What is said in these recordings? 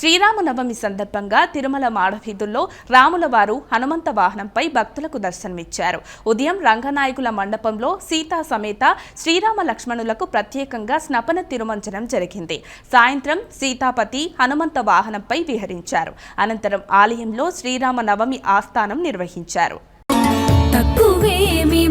శ్రీరామనవమి సందర్భంగా తిరుమల మాడవీధుల్లో రాముల వారు హనుమంత వాహనంపై భక్తులకు దర్శనమిచ్చారు. ఉదయం రంగనాయకుల మండపంలో సీతా సమేత శ్రీరామ లక్ష్మణులకు ప్రత్యేకంగా స్నపన తిరుమంజనం జరిగింది. సాయంత్రం సీతాపతి హనుమంత వాహనంపై విహరించారు. అనంతరం ఆలయంలో శ్రీరామ నవమి ఆస్థానం నిర్వహించారు. తక్కువేమి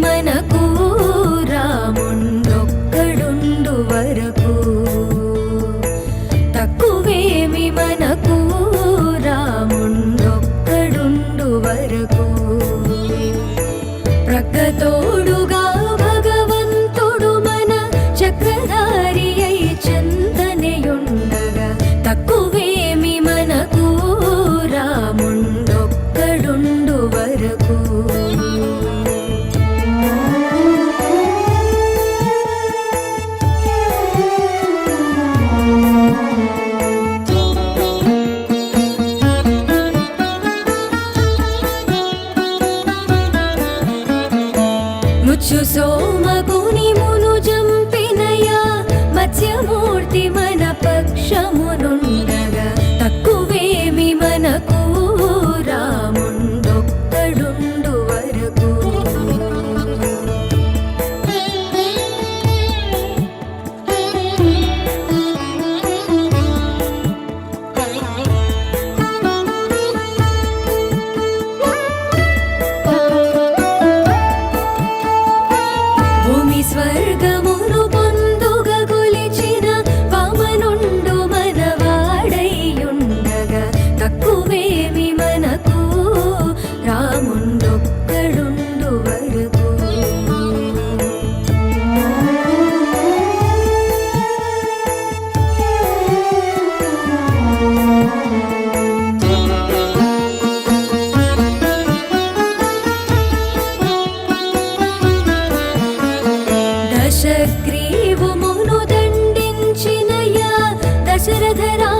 ముచ్చు సోమగుని మును జంపినయా మత్స్యమూర్తి దశగ్రీవుమును దండించినయ? దశరథరా